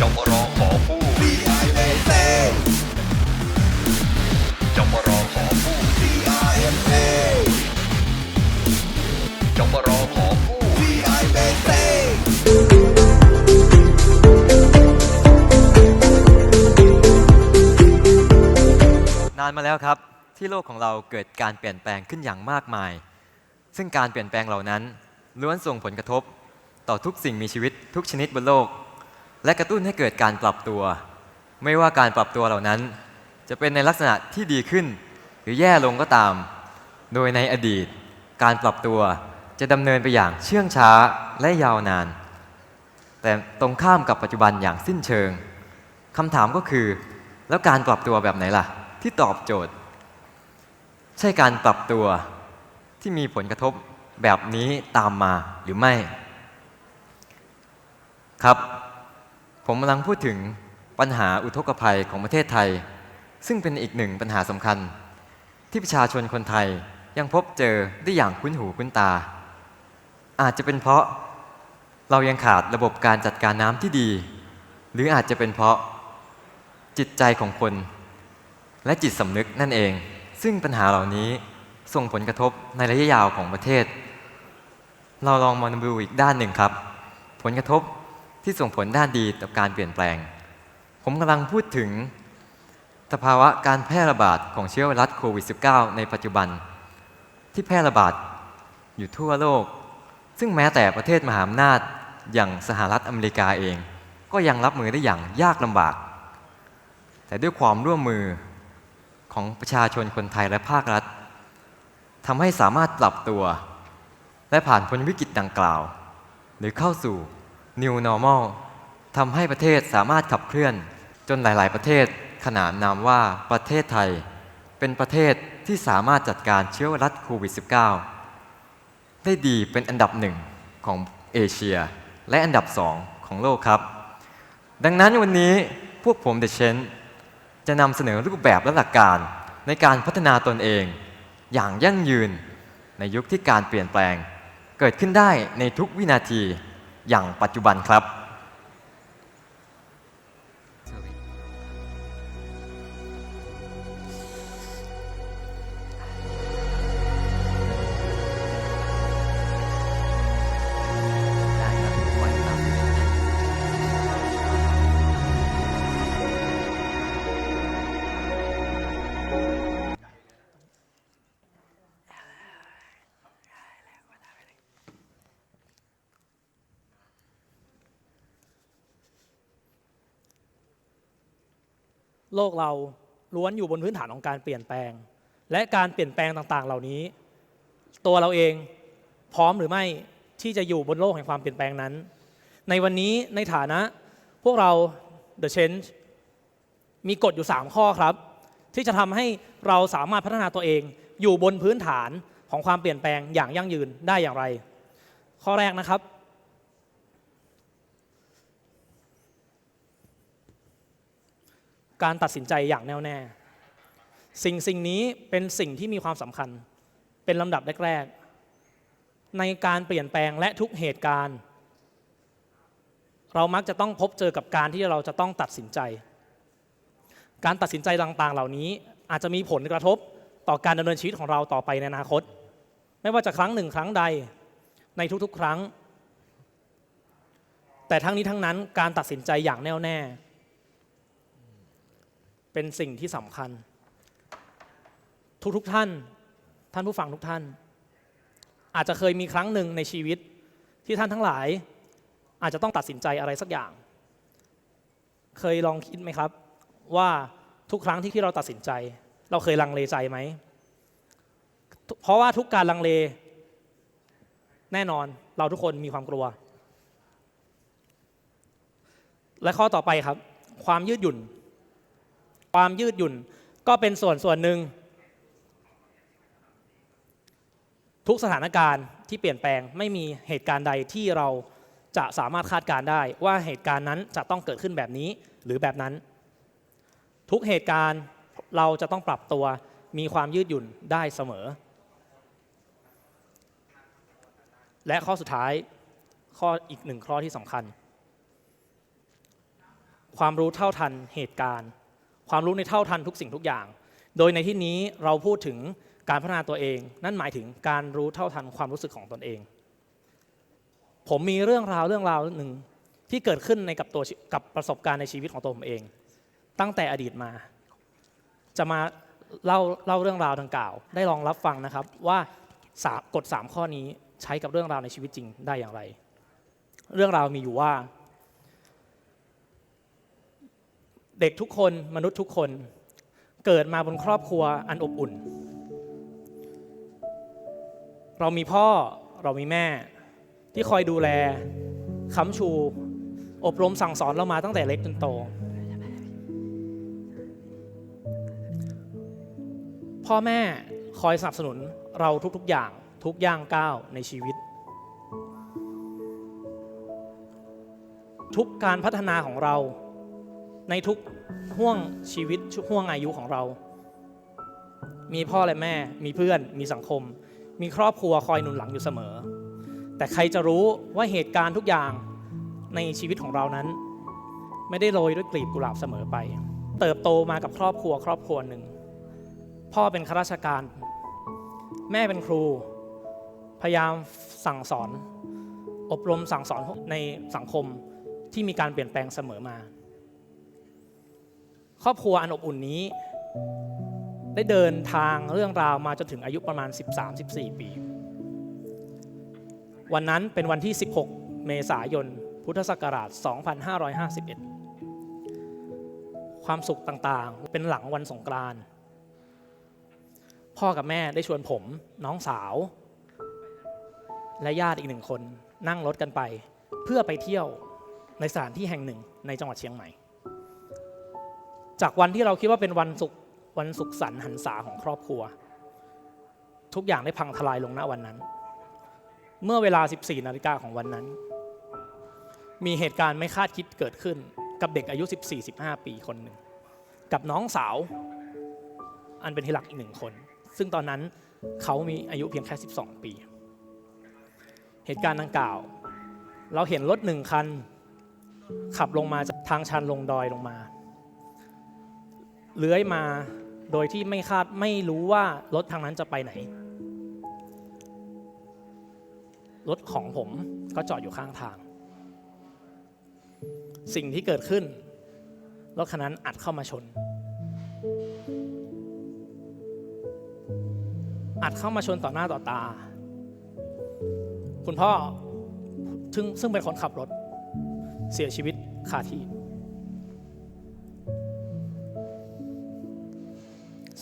จปรขอผู้ BIMA จปรขอผู้ BIMA จปรขอผู้ BIMA นานมาแล้วครับ ที่โลกของเราเกิดการเปลี่ยนแปลงขึ้นอย่างมากมาย ซึ่งการเปลี่ยนแปลงเหล่านั้นล้วนส่งผลกระทบ ต่อทุกสิ่งมีชีวิตทุกชนิดบนโลก และกระตุ้นให้เกิดการปรับตัว ไม่ว่าการปรับตัวเหล่านั้น จะเป็นในลักษณะที่ดีขึ้น หรือแย่ลงก็ตาม โดยในอดีต การปรับตัวจะดำเนินไปอย่างเชื่องช้าและยาวนาน แต่ตรงข้ามกับปัจจุบันอย่างสิ้นเชิงคำถามก็คือ แล้วการปรับตัวแบบไหนล่ะ ที่ตอบโจทย์ ใช่การปรับตัวที่มีผลกระทบแบบนี้ตามมาหรือไม่ ครับ ผมกำลังพูดถึงปัญหาอุทกภัยของประเทศไทย ซึ่งเป็นอีกหนึ่งปัญหาสำคัญ ที่ประชาชนคนไทยยังพบเจอได้อย่างคุ้นหูคุ้นตา อาจจะเป็นเพราะเรายังขาดระบบการจัดการน้ำที่ดี หรืออาจจะเป็นเพราะจิตใจของคน และจิตสำนึกนั่นเอง ซึ่งปัญหาเหล่านี้ส่งผลกระทบในระยะยาวของประเทศ เราลองมาดูอีกด้านหนึ่งครับ ผลกระทบ ที่ส่งผลด้านดีต่อการเปลี่ยนแปลง ผมกำลังพูดถึงสภาวะการแพร่ระบาดของเชื้อไวรัสโควิด -19 ในปัจจุบัน ที่แพร่ระบาดอยู่ทั่วโลก ซึ่งแม้แต่ประเทศมหาอำนาจอย่างสหรัฐอเมริกาเอง ก็ยังรับมือได้อย่างยากลำบาก แต่ด้วยความร่วมมือของประชาชนคนไทยและภาครัฐทำให้สามารถปรับตัว และผ่านพ้นวิกฤตดังกล่าว หรือเข้าสู่ New Normal ทำให้ประเทศสามารถขับเคลื่อน จนหลาย ๆ ประเทศขนานนามว่าประเทศไทย เป็นประเทศที่สามารถจัดการเชื้อไวรัสโควิด -19 ได้ดีเป็นอันดับหนึ่งของเอเชีย และอันดับสองของโลกครับ ดังนั้นวันนี้พวกผมเดชเชนจะนำเสนอรูปแบบและหลักการในการพัฒนาตนเอง อย่างยั่งยืนในยุคที่การเปลี่ยนแปลง เกิดขึ้นได้ในทุกวินาที อย่างปัจจุบันครับ โลกเราล้วนอยู่บนพื้นฐานของการเปลี่ยนแปลง และการเปลี่ยนแปลงต่างๆ เหล่านี้ ตัวเราเองพร้อมหรือไม่ที่จะอยู่บนโลกแห่งความเปลี่ยนแปลงนั้น ในวันนี้ในฐานะพวกเรา The Change มีกฎอยู่ 3 ข้อครับ ที่จะทำให้เราสามารถพัฒนาตัวเอง อยู่บนพื้นฐานของความเปลี่ยนแปลงอย่างยั่งยืนได้อย่างไร ข้อแรกนะครับ การตัดสินใจอย่างแน่วแน่ สิ่งสิ่งนี้เป็นสิ่งที่มีความสำคัญ เป็นลำดับแรกๆในการเปลี่ยนแปลงและทุกเหตุการณ์ เรามักจะต้องพบเจอกับการที่เราจะต้องตัดสินใจ การตัดสินใจต่างๆ เหล่านี้อาจจะมีผลกระทบต่อการดำเนินชีวิตของเราต่อไปในอนาคต ไม่ว่าจะครั้งหนึ่งครั้งใดในทุกๆ ครั้ง แต่ทั้งนี้ทั้งนั้นการตัดสินใจอย่างแน่วแน่ เป็นสิ่งที่สำคัญ ทุกๆทท่าน ท่านผู้ฟังทุกท่าน อาจจะเคยมีครั้งหนึ่งในชีวิต ที่ท่านทั้งหลาย อาจจะต้องตัดสินใจอะไรสักอย่าง เคยลองคิดไหมครับ ว่าทุกครั้งที่ที่เราตัดสินใจ เราเคยลังเลใจไหม เพราะว่าทุกการลังเล แน่นอนเราทุกคนมีความกลัว และข้อต่อไปครับ ความยืดหยุ่น ความยืดหยุ่นก็เป็นส่วนส่วนหนึ่ง ทุกสถานการณ์ที่เปลี่ยนแปลงไม่มีเหตุการณ์ใดที่เราจะสามารถคาดการได้ว่าเหตุการณ์นั้นจะต้องเกิดขึ้นแบบนี้หรือแบบนั้น ทุกเหตุการณ์เราจะต้องปรับตัวมีความยืดหยุ่นได้เสมอ และข้อสุดท้ายข้ออีกหนึ่งข้อที่สำคัญ ความรู้เท่าทันเหตุการณ์ ความรู้ในเท่าทันทุกสิ่งทุกอย่าง โดยในที่นี้เราพูดถึงการพัฒนาตัวเอง นั่นหมายถึงการรู้เท่าทันความรู้สึกของตนเอง ผมมีเรื่องราวเรื่องราวหนึ่งที่เกิดขึ้นในกับตัวกับประสบการณ์ในชีวิตของตัวผมเอง ตั้งแต่อดีตมา จะมาเล่าเล่าเรื่องราวดังกล่าว ได้ลองรับฟังนะครับว่ากฎสามข้อนี้ใช้กับเรื่องราวในชีวิตจริงได้อย่างไร เรื่องราวมีอยู่ว่า เด็กทุกคนมนุษย์ทุกคน เกิดมาบนครอบครัวอันอบอุ่น เรามีพ่อเรามีแม่ ที่คอยดูแลค้ำชู อบรมสั่งสอนเรามาตั้งแต่เล็กจนโต พ่อแม่คอยสนับสนุนเราทุกๆอย่างทุกย่างก้าวในชีวิต ทุกการพัฒนาของเรา ในทุกห่วงชีวิตห่วงอายุของเรา มีพ่อและแม่ มีเพื่อน มีสังคม มีครอบครัวคอยหนุนหลังอยู่เสมอ แต่ใครจะรู้ว่าเหตุการณ์ทุกอย่างในชีวิตของเรานั้น ไม่ได้โรยด้วยกลีบกุหลาบเสมอไป เติบโตมากับครอบครัวครอบครัวหนึ่ง พ่อเป็นข้าราชการ แม่เป็นครู พยายามสั่งสอน อบรมสั่งสอนในสังคมที่มีการเปลี่ยนแปลงเสมอมา ครอบครัวอันอบอุ่นนี้ ได้เดินทางเรื่องราวมาจนถึงอายุประมาณ 13-14 ปี วันนั้นเป็นวันที่ 16 เมษายน พุทธศักราช 2551 ความสุขต่างๆ เป็นหลังวันสงกรานต์พ่อกับแม่ได้ชวนผมน้องสาว และญาติอีกหนึ่งคนนั่งรถกันไป เพื่อไปเที่ยวในสถานที่แห่งหนึ่งในจังหวัดเชียงใหม่ จากวันที่เราคิดว่าเป็นวันสุขวันสุขสันต์หันษาของครอบครัว ทุกอย่างได้พังทลายลงณวันนั้น เมื่อเวลา 14 นาฬิกาของวันนั้น มีเหตุการณ์ไม่คาดคิดเกิดขึ้น กับเด็กอายุ 14-15 ปีคนหนึ่ง กับน้องสาว อันเป็นที่หลักอีกหนึ่งคน ซึ่งตอนนั้นเขามีอายุเพียงแค่ 12 ปี เหตุการณ์ดังกล่าว เราเห็นรถหนึ่งคัน ขับลงมาจากทางชันลงดอยลงมา เลื้อยมาโดยที่ไม่คาดไม่รู้ว่ารถทางนั้นจะไปไหน รถของผมก็จอดอยู่ข้างทาง สิ่งที่เกิดขึ้น รถคันนั้นอัดเข้ามาชน อัดเข้ามาชนต่อหน้าต่อตา คุณพ่อซึ่งซึ่งเป็นคนขับรถเสียชีวิตคาที่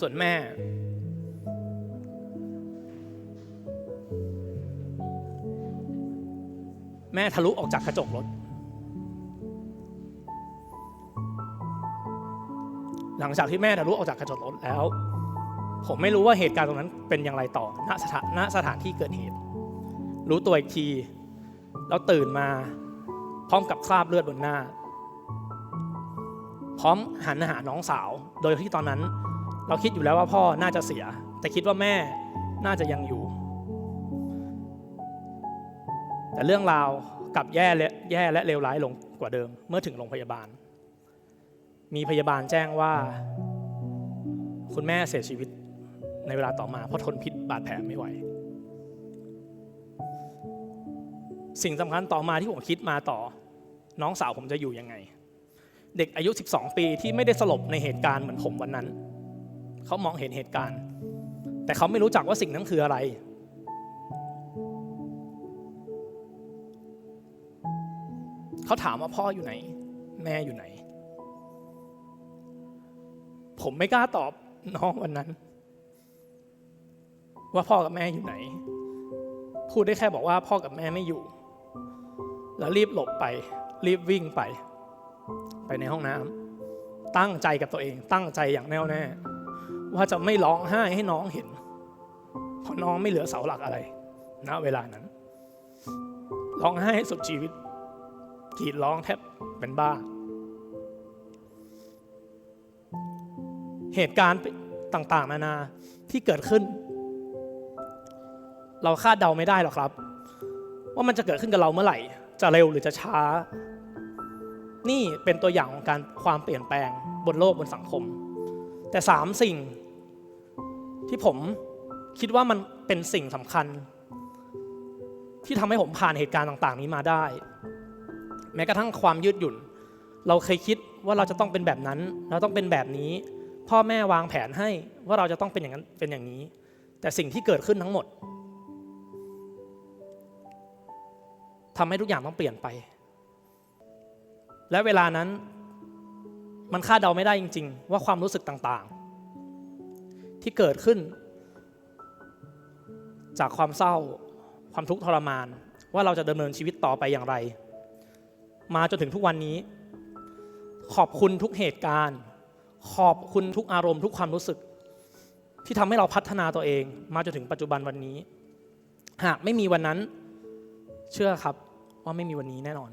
ส่วนแม่ แม่ทะลุออกจากกระจกรถ หลังจากที่แม่ทะลุออกจากกระจกรถแล้ว ผมไม่รู้ว่าเหตุการณ์ตรงนั้นเป็นอย่างไรต่อณสถานณสถานที่เกิดเหตุ รู้ตัวอีกทีแล้วตื่นมาพร้อมกับคราบเลือดบนหน้า พร้อมหันหาน้องสาว โดยที่ตอนนั้น เราคิดอยู่แล้วว่าพ่อน่าจะเสีย แต่คิดว่าแม่น่าจะยังอยู่ แต่เรื่องราวกลับแย่และแย่และเลวร้ายลงกว่าเดิม เมื่อถึงโรงพยาบาล มีพยาบาลแจ้งว่า คุณแม่เสียชีวิตในเวลาต่อมาเพราะทนพิษบาดแผลไม่ไหว สิ่งสำคัญต่อมาที่ผมคิดมาต่อ น้องสาวผมจะอยู่ยังไง เด็กอายุ 12 ปีที่ไม่ได้สลบในเหตุการณ์เหมือนผมวันนั้น เขามองเห็นเหตุการณ์ แต่เขาไม่รู้จักว่าสิ่งนั้นคืออะไร เขาถามว่าพ่ออยู่ไหน แม่อยู่ไหน ผมไม่กล้าตอบน้องวันนั้น ว่าพ่อกับแม่อยู่ไหน พูดได้แค่บอกว่าพ่อกับแม่ไม่อยู่ แล้วรีบหลบไป รีบวิ่งไป ไปในห้องน้ำตั้งใจกับตัวเองตั้งใจอย่างแน่วแน่ ว่าจะไม่ร้องไห้ให้น้องเห็น เพราะน้องไม่เหลือเสาหลักอะไรณเวลานั้น ร้องไห้ให้สุดชีวิตกรีดร้องแทบเป็นบ้า เหตุการณ์ต่างๆนานาที่เกิดขึ้น เราคาดเดาไม่ได้หรอกครับ ว่ามันจะเกิดขึ้นกับเราเมื่อไหร่ จะเร็วหรือจะช้า นี่เป็นตัวอย่างของการความเปลี่ยนแปลงบนโลกบนสังคม แต่สามสิ่ง ที่ผมคิดว่ามันเป็นสิ่งสำคัญ ที่ทำให้ผมผ่านเหตุการณ์ต่าง ๆ นี้มาได้ แม้กระทั่งความยืดหยุ่น เราเคยคิดว่าเราจะต้องเป็นแบบนั้น เราต้องเป็นแบบนี้ พ่อแม่วางแผนให้ว่าเราจะต้องเป็นอย่างนั้นเป็นอย่างนี้ แต่สิ่งที่เกิดขึ้นทั้งหมดทำให้ทุกอย่างต้องเปลี่ยนไป และเวลานั้นมันคาดเดาไม่ได้จริง ๆ ว่าความรู้สึกต่างๆ ที่เกิดขึ้น จากความเศร้า ความทุกข์ทรมาน ว่าเราจะดำเนินชีวิตต่อไปอย่างไร มาจนถึงทุกวันนี้ ขอบคุณทุกเหตุการณ์ ขอบคุณทุกอารมณ์ทุกความรู้สึก ที่ทำให้เราพัฒนาตัวเอง มาจนถึงปัจจุบันวันนี้ หากไม่มีวันนั้น เชื่อครับว่าไม่มีวันนี้แน่นอน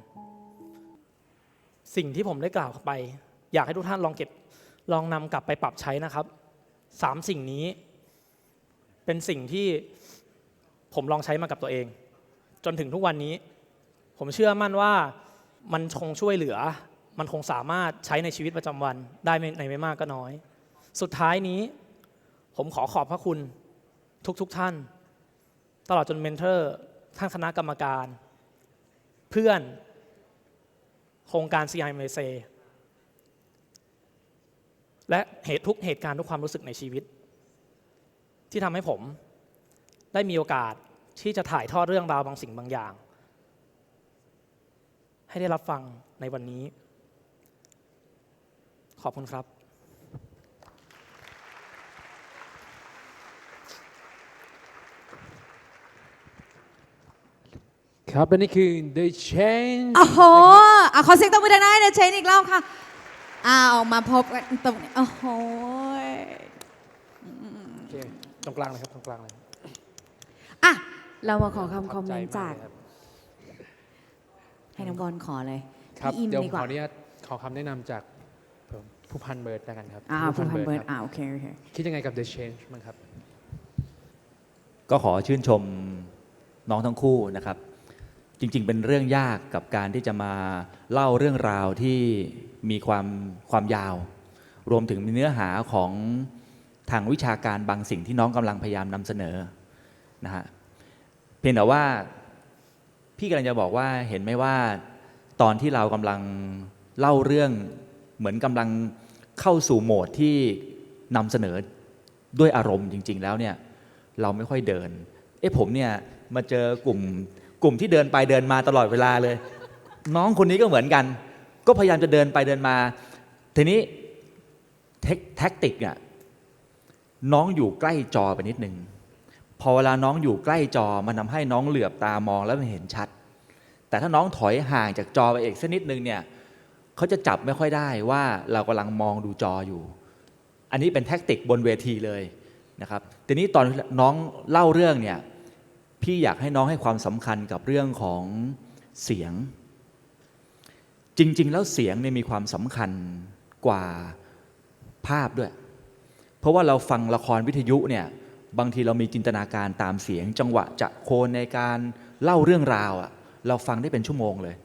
สิ่งที่ผมได้กล่าวไป อยากให้ทุกท่านลองเก็บลองนำกลับไปปรับใช้นะครับ สามสิ่งนี้ เป็นสิ่งที่ผมลองใช้มากับตัวเอง จนถึงทุกวันนี้ ผมเชื่อมั่นว่ามันคงช่วยเหลือ มันคงสามารถใช้ในชีวิตประจำวันได้ในไม่มากก็น้อย สุดท้ายนี้ ผมขอขอบพระคุณทุกๆทท่าน ตลอดจนเมนเทอร์ท่านคณะกรรมการ เพื่อนโครงการ CI m s และเหตุทุกเหตุการณ์ทุกความรู้สึกในชีวิต ที่ทำให้ผมได้มีโอกาสที่จะถ่ายทอดเรื่องราวบางสิ่งบางอย่าง ให้ได้รับฟังในวันนี้ ขอบคุณครับ ครับและนี่คือ The Change โอ้โหเอาขอเสียงตบมือดังๆให้เดชเชนอีกรอบค่ะ อ้าวมาพบกันตรงนี้โอ้โหโอเคตรงกลางเลยครับตรงกลางเลยอะ เรามาขอคำคอมเมนต์ขจากบใจมเลยครับ ให้น้องบอลขอเลยครับ พี่อิมเดี๋ยวผดีมกขอว่าอนุญาตขอคำแนะนำจากผมผู้พันเบิร์ดแล้วกันครับอ่าผู้พันเบิร์ดคอ่าโอเคโอเค คิดยังไงกับ The Change บ้างครับ ก็ขอชื่นชมน้องทั้งคู่นะครับ จริง ๆ เป็นเรื่องยากกับการที่จะมาเล่าเรื่องราวที่ มีความความยาว รวมถึงมีเนื้อหาของทางวิชาการบางสิ่งที่น้องกำลังพยายามนำเสนอนะฮะเพียงแต่ว่าพี่กำลังจะบอกว่าเห็นไหมว่าตอนที่เรากำลังเล่าเรื่องเหมือนกำลังเข้าสู่โหมดที่นำเสนอด้วยอารมณ์จริง ๆ แล้วเนี่ยเราไม่ค่อยเดิน เอ้ผมเนี่ยมาเจอกลุ่มกลุ่มที่เดินไปเดินมาตลอดเวลาเลย น้องคนนี้ก็เหมือนกัน ก็พยายามจะเดินไปเดินมา ทีนี้เทคแท็กติกอะน้องอยู่ใกล้จอไปนิดนึง พอเวลาน้องอยู่ใกล้จอมันทำให้น้องเหลือบตามองแล้วมันเห็นชัด แต่ถ้าน้องถอยห่างจากจอไปอีกสักนิดนึงเนี่ยเขาจะจับไม่ค่อยได้ว่าเรากำลังมองดูจออยู่ อันนี้เป็นแท็กติกบนเวทีเลยนะครับทีนี้ตอนน้องเล่าเรื่องเนี่ยพี่อยากให้น้องให้ความสำคัญกับเรื่องของเสียง จริง ๆ แล้วเสียงเนี่ยมีความสำคัญกว่าภาพด้วย เพราะว่าเราฟังละครวิทยุเนี่ยบางทีเรามีจินตนาการตามเสียง จังหวะจะโคนในการเล่าเรื่องราวอะเราฟังได้เป็นชั่วโมงเลย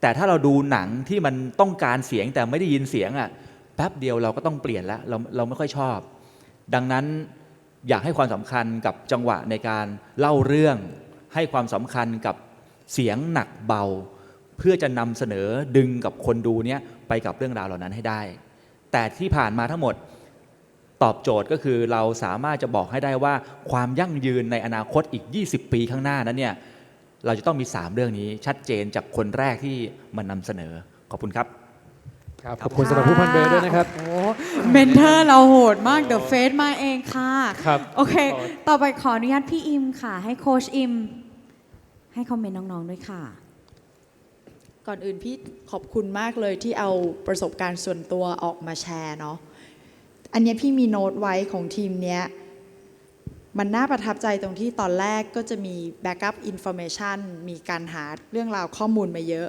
แต่ถ้าเราดูหนังที่มันต้องการเสียงแต่ไม่ได้ยินเสียงอะแป๊บเดียวเราก็ต้องเปลี่ยนแล้วเราเราไม่ค่อยชอบ ดังนั้นอยากให้ความสำคัญกับจังหวะในการเล่าเรื่อง ให้ความสำคัญกับเสียงหนักเบา เพื่อจะนำเสนอดึงกับคนดูเนี้ยไปกับเรื่องราวเหล่านั้นให้ได้ แต่ที่ผ่านมาทั้งหมดตอบโจทย์ก็คือเราสามารถจะบอกให้ได้ว่าความยั่งยืนในอนาคตอีก 20 ปีข้างหน้านั้นเนี่ยเราจะต้องมี 3 เรื่องนี้ชัดเจนจากคนแรกที่มันนำเสนอขอบคุณครับครับขอบคุณสำหรับผู้พันเบิร์ดด้วยนะครับโอ้เมนเทอร์เราโหดมากเดอะเฟสมาเองค่ะครับโอเค ต่อไปขออนุญาตพี่อิมค่ะ ให้โคชอิม ให้คอมเมนต์น้องๆด้วยค่ะ ก่อนอื่นพี่ขอบคุณมากเลยที่เอาประสบการณ์ส่วนตัวออกมาแชร์เนาะอันนี้พี่มีโน้ตไว้ของทีมเนี้ยมันน่าประทับใจตรงที่ตอนแรกก็จะมี backup information มีการหาเรื่องราวข้อมูลมาเยอะ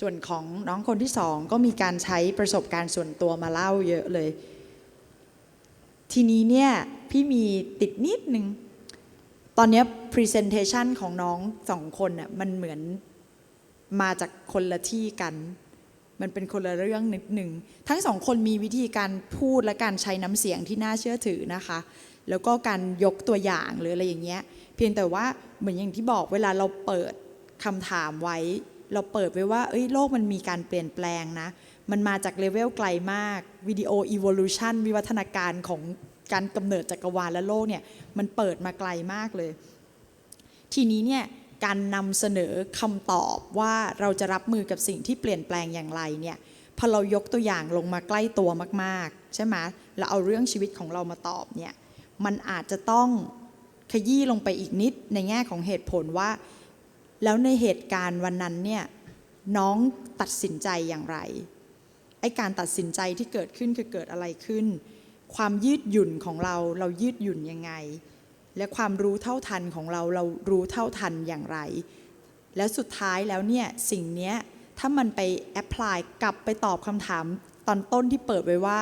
ส่วนของน้องคนที่สองก็มีการใช้ประสบการณ์ส่วนตัวมาเล่าเยอะเลย ทีนี้เนี่ยพี่มีติดนิดนึง ตอนนี้ presentation ของน้องสองคนน่ะมันเหมือน มาจากคนละที่กัน มันเป็นคนละเรื่องนิดหนึ่ง ทั้งสองคนมีวิธีการพูดและการใช้น้ำเสียงที่น่าเชื่อถือนะคะ แล้วก็การยกตัวอย่างหรืออะไรอย่างเงี้ย เพียงแต่ว่าเหมือนอย่างที่บอกเวลาเราเปิดคำถามไว้ เราเปิดไว้ว่า เอ้ยโลกมันมีการเปลี่ยนแปลงนะ มันมาจากเลเวลไกลมากวิดีโอ evolution วิวัฒนาการของการกำเนิดจักรวาลและโลกเนี่ยมันเปิดมาไกลมากเลย ทีนี้เนี่ย การนำเสนอคำตอบว่าเราจะรับมือกับสิ่งที่เปลี่ยนแปลงอย่างไรเนี่ยพอเรายกตัวอย่างลงมาใกล้ตัวมาก ๆ ใช่ไหมแล้วเอาเรื่องชีวิตของเรามาตอบเนี่ยมันอาจจะต้องขยี้ลงไปอีกนิดในแง่ของเหตุผลว่า แล้วในเหตุการณ์วันนั้นเนี่ยน้องตัดสินใจอย่างไรไอ้การตัดสินใจที่เกิดขึ้นคือเกิดอะไรขึ้น ความยืดหยุ่นของเราเรายืดหยุ่นยังไง และความรู้เท่าทันของเราเรารู้เท่าทันอย่างไร แล้วสุดท้ายแล้วเนี่ยสิ่งนี้ถ้ามันไปแอพพลายกลับไปตอบคำถามตอนต้นที่เปิดไว้ว่า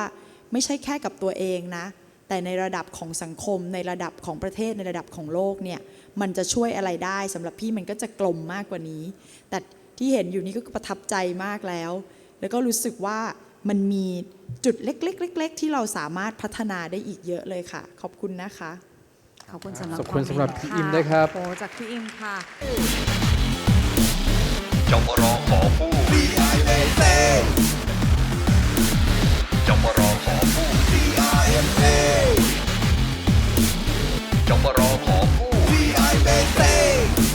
ไม่ใช่แค่กับตัวเองนะ แต่ในระดับของสังคม ในระดับของประเทศในระดับของโลกเนี่ยมันจะช่วยอะไรได้สำหรับพี่มันก็จะกลมมากกว่านี้ แต่ที่เห็นอยู่นี่ก็ประทับใจมากแล้ว แล้วก็รู้สึกว่ามันมีจุดเล็กๆๆ ๆ ที่เราสามารถพัฒนาได้อีกเยอะเลยค่ะ ขอบคุณนะคะ ขอบคุณสำหรับขอบคุณสำหรับพี่อิมนะครับโอจากพี่อิมค่ะจงรอขอผู้ BIMC จงรอขอผู้ BIMC จงรอขอผู้